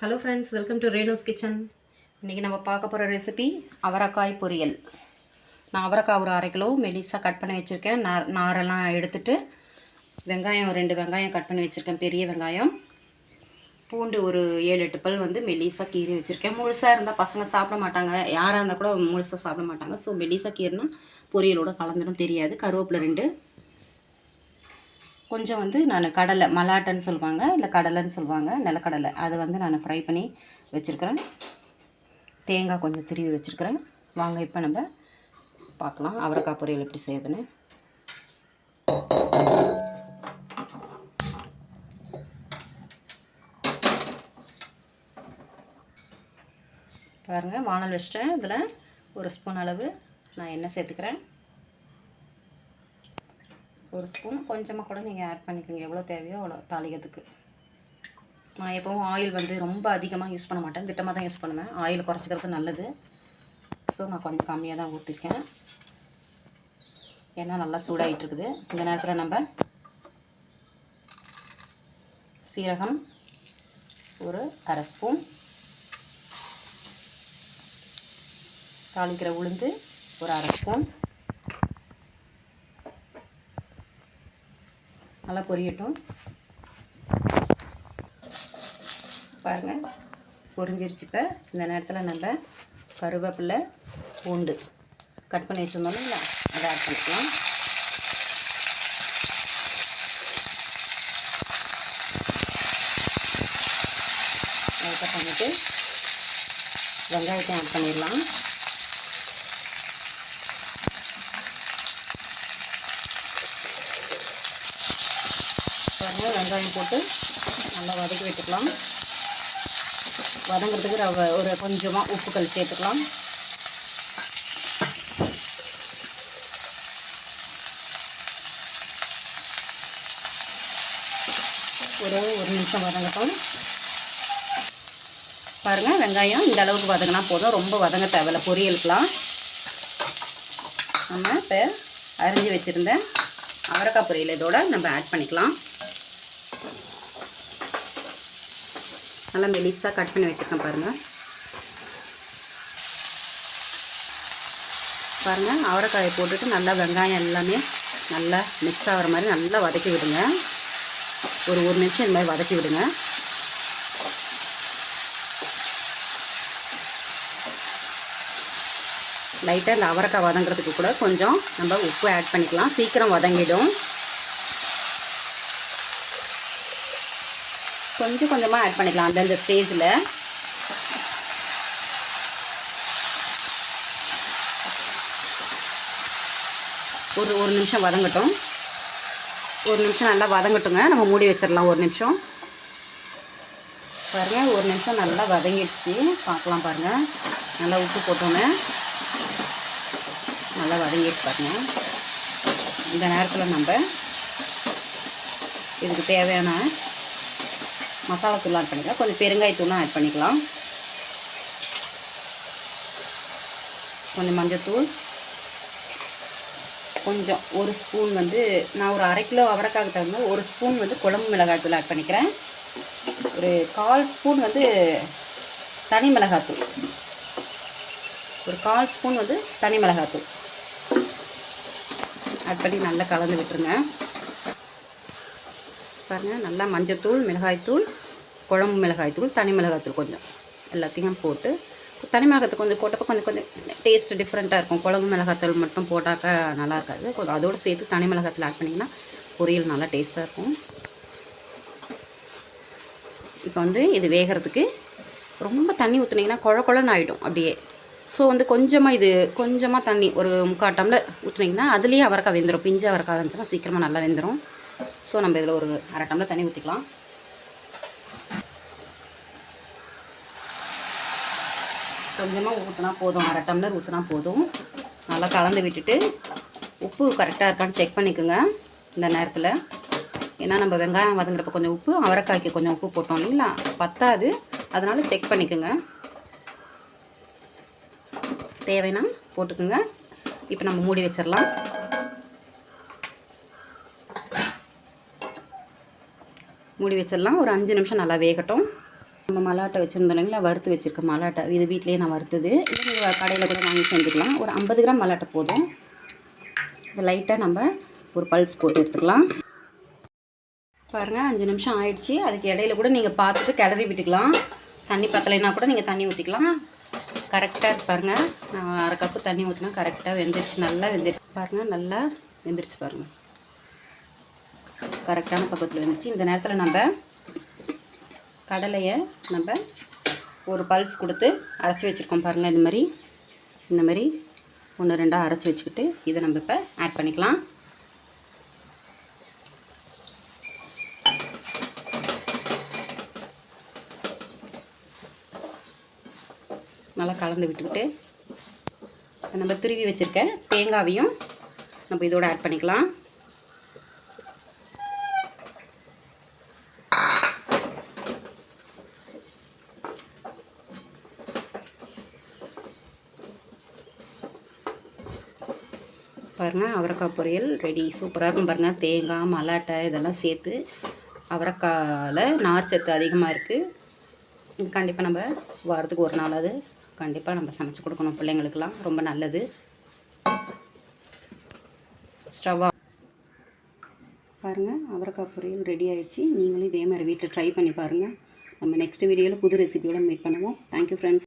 Hello friends welcome to Reno's kitchen இன்றைக்கி நம்ம பார்க்க போகிற ரெசிபி அவரைக்காய் பொரியல். நான் அவரைக்காய் ஒரு அரை கிலோ மெலிசாக கட் பண்ணி வச்சுருக்கேன். நார் நாரெல்லாம் எடுத்துட்டு வெங்காயம் ரெண்டு வெங்காயம் கட் பண்ணி வச்சுருக்கேன். பெரிய வெங்காயம். பூண்டு ஒரு ஏழு எட்டு பல் வந்து மெலிசாக கீறி வச்சுருக்கேன். முழுசாக இருந்தால் பசங்க சாப்பிட மாட்டாங்க. யாராக இருந்தால் கூட முழுசாக சாப்பிட மாட்டாங்க. ஸோ மெலிசாக கீறினா பொரியலோட கலந்துடும் தெரியாது. கருவேப்பிலை ரெண்டு கொஞ்சம் வந்து நான் கடலை மலாட்டன்னு சொல்லுவாங்க இல்லை கடலைன்னு சொல்லுவாங்க நிலக்கடலை. அதை வந்து நான் ஃப்ரை பண்ணி வச்சுருக்கிறேன். தேங்காய் கொஞ்சம் திருவி வச்சுருக்கிறேன். வாங்க இப்போ நம்ம பார்க்கலாம். அவரைக்காய் பொரியல் எப்படி செய்யுதுன்னு. பாருங்கள் வானல் வச்சிட்டேன். இதில் ஒரு ஸ்பூன் அளவு நான் எண்ணெய் சேர்த்துக்கிறேன். ஒரு ஸ்பூன் கொஞ்சமாக கூட நீங்கள் ஆட் பண்ணிக்கோங்க. எவ்வளோ தேவையோ அவ்வளோ தாளிக்கிறதுக்கு. நான் எப்போவும் ஆயில் வந்து ரொம்ப அதிகமாக யூஸ் பண்ண மாட்டேன். திட்டமாக தான் யூஸ் பண்ணுவேன். ஆயில் குறைச்சிக்கிறது நல்லது. ஸோ நான் கொஞ்சம் கம்மியாக தான் ஊற்றிருக்கேன் ஏன்னா நல்லா சூடாகிட்டு இருக்குது. இந்த நேரத்தில் நம்ம சீரகம் ஒரு அரை ஸ்பூன் தாளிக்கிற உளுந்து ஒரு அரை ஸ்பூன் நல்லா பொரியட்டும். பாருங்கள் பொரிஞ்சிருச்சு இப்போ. இந்த நேரத்தில் நம்ம கருவேப்பிலை பூண்டு கட் பண்ணி வச்சுருந்தோம் இல்லை அதை ஆட் பண்ணிக்கலாம். லைட்டாக பண்ணிவிட்டு வெங்காயத்தையும் ஆட் பண்ணிடலாம் பாருங்கள் வெங்காயம் போட்டு நல்லா வதக்கி விட்டுக்கலாம் வதங்கிறதுக்கு ரவை ஒரு கொஞ்சமாக உப்புக்கள் சேர்த்துக்கலாம். ஒரு ஒரு நிமிஷம் வதங்கட்டும். பாருங்கள் வெங்காயம் இந்த அளவுக்கு வதங்கினா போதும். ரொம்ப வதங்க தேவையில்ல பொரியலுக்கலாம் நம்ம இப்போ அரிஞ்சு வச்சுருந்தேன் அவரைக்காய் பொரியல் இதோட நம்ம ஆட் பண்ணிக்கலாம். நல்லா மெலிசாக கட் பண்ணி வச்சுருக்கேன் பாருங்கள் பாருங்கள் அவரைக்காயை போட்டுட்டு நல்லா வெங்காயம் எல்லாமே நல்லா மிக்ஸ் ஆகிற மாதிரி நல்லா வதக்கி விடுங்க. ஒரு ஒரு நிமிஷம் இந்த மாதிரி வதக்கி விடுங்க. லைட்டாக இந்த அவரைக்காய் வதங்குறதுக்கு கூட கொஞ்சம் நம்ம உப்பு ஆட் பண்ணிக்கலாம். சீக்கிரம் வதங்கிடும். கொஞ்சம் கொஞ்சமாக ஆட் பண்ணிக்கலாம். அந்தந்த ஸ்டேஜில் ஒரு ஒரு நிமிஷம் வதங்கட்டும். ஒரு நிமிஷம் நல்லா வதங்கட்டுங்க. நம்ம மூடி வச்சிடலாம் ஒரு நிமிஷம். பாருங்கள் ஒரு நிமிஷம் நல்லா வதங்கிடுச்சு. பார்க்கலாம் பாருங்கள் நல்லா உப்பு போட்டோன்னே நல்லா வதங்கிட்டு பாருங்கள் இந்த நேரத்தில் நம்ம இதுக்கு தேவையான மசாலா தூள் ஆட் பண்ணிக்கலாம். கொஞ்சம் பெருங்காயத்தூளும் ஆட் பண்ணிக்கலாம். கொஞ்சம் மஞ்சத்தூள் கொஞ்சம் ஒரு ஸ்பூன் வந்து நான் ஒரு அரை கிலோ அவரைக்காக தகுந்த ஒரு ஸ்பூன் வந்து குழம்பு மிளகாய் தூள் ஆட் பண்ணிக்கிறேன். ஒரு கால் ஸ்பூன் வந்து தனி மிளகாத்தூள் ஒரு கால் ஸ்பூன் வந்து தனி மிளகாத்தூள் ஆட் பண்ணி நல்லா கலந்து விட்டுருங்க. பாருங்கள் நல்லா மஞ்சத்தூள் மிளகாய்த்தூள் குழம்பு மிளகாய்த்தூள் தனி மிளகாய்த்தூள் கொஞ்சம். எல்லாத்தையும் போட்டு தனி மிளகாத்தூள் கொஞ்சம் போட்டப்போ கொஞ்சம் கொஞ்சம் டேஸ்ட் டிஃப்ரெண்ட்டாக இருக்கும். குழம்பு மிளகாத்தூள் மட்டும் போட்டாக்கா நல்லா இருக்காது. கொஞ்சம் அதோடு சேர்த்து தனி மிளகாத்தூள் ஆட் பண்ணிங்கன்னா பொரியல் நல்லா டேஸ்ட்டாக இருக்கும். இப்போ வந்து இது வேகிறதுக்கு ரொம்ப தண்ணி ஊற்றுனீங்கன்னா குழ குழன்னு ஆகிடும் அப்படியே. ஸோ வந்து கொஞ்சமாக இது கொஞ்சமாக தண்ணி ஒரு முக்கால் டம்ளர் ஊற்றுனீங்கன்னா அதுலேயே அவரக்காய் வெந்துடும் பிஞ்சு அவரக்காய் வந்துச்சுன்னா சீக்கிரமாக நல்லா வெந்துடும் ஸோ நம்ம இதில் ஒரு அரை டம்ளர் தண்ணி ஊற்றிக்கலாம். கொஞ்சமாக ஊற்றினா போதும். அரை டம்ளர் ஊற்றினா போதும். நல்லா கலந்து விட்டுட்டு உப்பு கரெக்டாக இருக்கான்னு செக் பண்ணிக்கோங்க இந்த நேரத்தில். ஏன்னா நம்ம வெங்காயம் வதங்குறப்ப கொஞ்சம் உப்பு அவரைக்காய்க்கு கொஞ்சம் உப்பு போட்டோம் இல்லைங்களா? பத்தாது. அதனால் செக் பண்ணிக்கோங்க. தேவைன்னா போட்டுக்கோங்க. இப்போ நம்ம மூடி வச்சிடலாம். மூடி வச்சிடலாம். ஒரு அஞ்சு நிமிஷம் நல்லா வேகட்டும். நம்ம மலாட்டை வச்சுருந்தோம் இல்லைங்களா வறுத்து வச்சுருக்க மலாட்டை இது வீட்லேயே நான் வறுத்தது. இல்லை நீங்கள் கடையில் கூட வாங்கி செஞ்சுக்கலாம். ஒரு ஐம்பது கிராம் மலாட்டை போதும். இது லைட்டாக நம்ம ஒரு பல்ஸ் போட்டு எடுத்துக்கலாம். பாருங்கள் அஞ்சு நிமிஷம் ஆயிடுச்சு. அதுக்கு இடையில கூட நீங்கள் பார்த்துட்டு கிளறி விட்டுக்கலாம். தண்ணி பத்தலைன்னா கூட நீங்கள் தண்ணி ஊற்றிக்கலாம் கரெக்டாக பாருங்கள் நான் அரை கப்பு தண்ணி ஊற்றினா கரெக்டாக வெந்துருச்சு. நல்லா வெந்துருச்சு. பாருங்கள் நல்லா வெந்துருச்சு பாருங்கள் கரெக்டான பக்கத்தில் வந்துச்சு இந்த நேரத்தில் நம்ம கடலையை நம்ம ஒரு பல்ஸ் கொடுத்து அரைச்சி வச்சுருக்கோம் பாருங்கள் இந்த மாதிரி இந்த மாதிரி ஒன்று ரெண்டாக அரைச்சி வச்சுக்கிட்டு இதை நம்ம இப்போ ஆட் பண்ணிக்கலாம். நல்லா கலந்து விட்டுக்கிட்டு நம்ம துருவி வச்சுருக்க தேங்காவையும் நம்ம இதோடு ஆட் பண்ணிக்கலாம். பாருங்கள் அவரைக்காய் பொரியல் ரெடி சூப்பராக இருக்கும் பாருங்கள் தேங்காய் மலாட்டை இதெல்லாம் சேர்த்து அவரைக்காயில் நார்ச்சத்து அதிகமாக இருக்குது கண்டிப்பாக நம்ம வாரத்துக்கு ஒரு நாளாவது கண்டிப்பாக நம்ம சமைச்சு கொடுக்கணும் பிள்ளைங்களுக்கெல்லாம். ரொம்ப நல்லது. ஸ்டவ்வா பாருங்கள் அவரைக்காய் பொரியல் ரெடி ஆகிடுச்சி நீங்களும் இதே மாதிரி வீட்டில் ட்ரை பண்ணி பாருங்கள் நம்ம நெக்ஸ்ட் வீடியோவில் புது ரெசிபியோடு மீட் பண்ணுவோம். Thank you friends